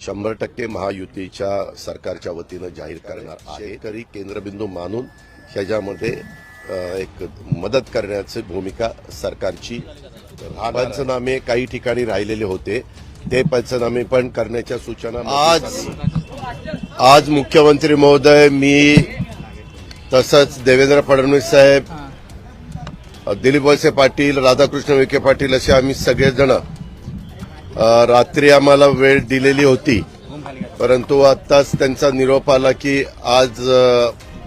शंभर टक्के महायुतीच्या सरकारच्या वतीनं जाहीर करणार आहे. तरी केंद्रबिंदू मानून ह्याच्यामध्ये एक मदत करण्याची भूमिका सरकारची. पंचनामे काही ठिकाणी राहिलेले होते. ते पंचनामे पण करण्याच्या सूचना आज आज मुख्यमंत्री महोदय मी तसंच देवेंद्र फडणवीस साहेब दिलीप वळसे पाटील राधाकृष्ण विखे पाटील असे आम्ही सगळेजण रात्री आम्हाला वेळ दिलेली होती. परंतु आत्ताच त्यांचा निरोप आला की आज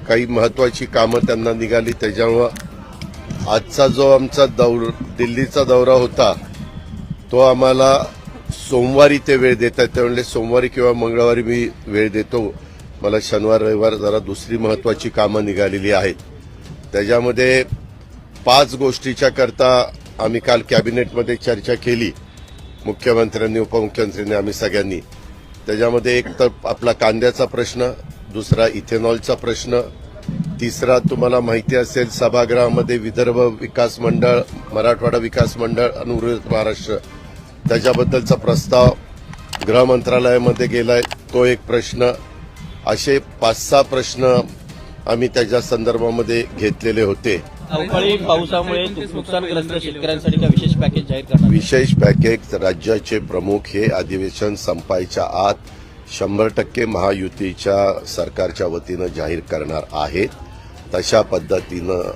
काही महत्वाची कामं त्यांना निघाली. त्याच्यामुळं आजचा जो आमचा दौर दिल्लीचा दौरा होता तो आम्हाला सोमवारी ते वेळ देतात त्यामुळे सोमवारी किंवा मंगळवारी मी वेळ देतो. मला शनिवार रविवार जरा दुसरी महत्वाची कामं निघालेली आहेत. त्याच्यामध्ये पाच गोष्टीच्या करता आम्ही काल कॅबिनेटमध्ये चर्चा केली. मुख्यमंत्र्यांनी उपमुख्यमंत्र्यांनी आम्ही सगळ्यांनी. त्याच्यामध्ये एक तर आपला कांद्याचा प्रश्न दुसरा इथेनॉलचा प्रश्न तिसरा तुम्हाला माहिती असेल सभागृहामध्ये विदर्भ विकास मंडळ मराठवाडा विकास मंडळ आणि उर्वरित महाराष्ट्र. त्याच्याबद्दलचा प्रस्ताव गृह मंत्रालयामध्ये गेलाय तो एक प्रश्न. असे पाच सहा प्रश्न आम्ही त्याच्या संदर्भामध्ये घेतलेले होते. अवकाळी पावसामुळे नुकसानग्रस्त शेतकऱ्यांसाठी विशेष पॅकेज जाहीर करणार विशेष पॅकेज राज्याचे प्रमुख हे अधिवेशन संपायच्या आत शंभर टक्के महायुतीच्या सरकारच्या वतीनं जाहीर करणार आहेत. तशा पद्धतीनं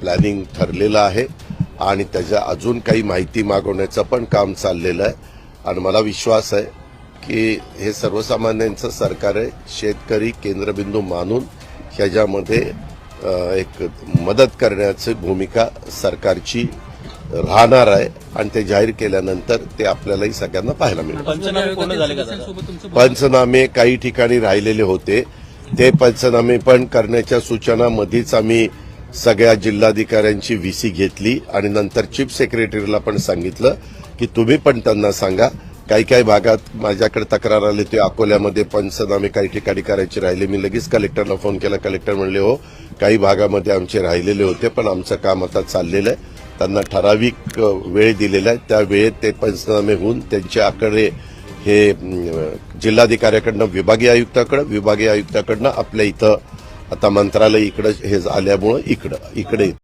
प्लॅनिंग ठरलेलं आहे आणि त्याच्या अजून काही माहिती मागवण्याचं पण काम चाललेलं आहे. आणि मला विश्वास आहे की हे सर्वसामान्यांचं सरकार आहे. शेतकरी केंद्रबिंदू मानून ह्याच्यामध्ये एक मदत करण्याची भूमिका सरकारची राहणार आहे आणि ते जाहीर केल्यानंतर ते आपल्यालाही सगळ्यांना पाहायला मिळेल. पंचनामे काही ठिकाणी राहिलेले होते. ते पंचनामे पण करण्याच्या सूचना मध्येच आम्ही सगळ्या जिल्हाधिकाऱ्यांची व्हीसी घेतली आणि नंतर चीफ सेक्रेटरीला पण सांगितलं की तुम्ही पण त्यांना सांगा. काही काही भागात माझ्याकडे तक्रार आली होती. अकोल्यामध्ये पंचनामे काही ठिकाणी करायचे राहिले. मी लगेच कलेक्टरला फोन केला. कलेक्टर म्हणले हो काही भागामध्ये आमचे राहिलेले होते पण आमचं काम आता चाललेलं आहे. त्यांना ठराविक वेळ दिलेला आहे. त्या वेळेत ते पंचनामे होऊन त्यांच्याकडे हे जिल्हाधिकाऱ्याकडनं विभागीय आयुक्ताकडं विभागीय आयुक्ताकडनं आपल्या इथं आता मंत्रालय इकडं हे आल्यामुळं इकडं इकडे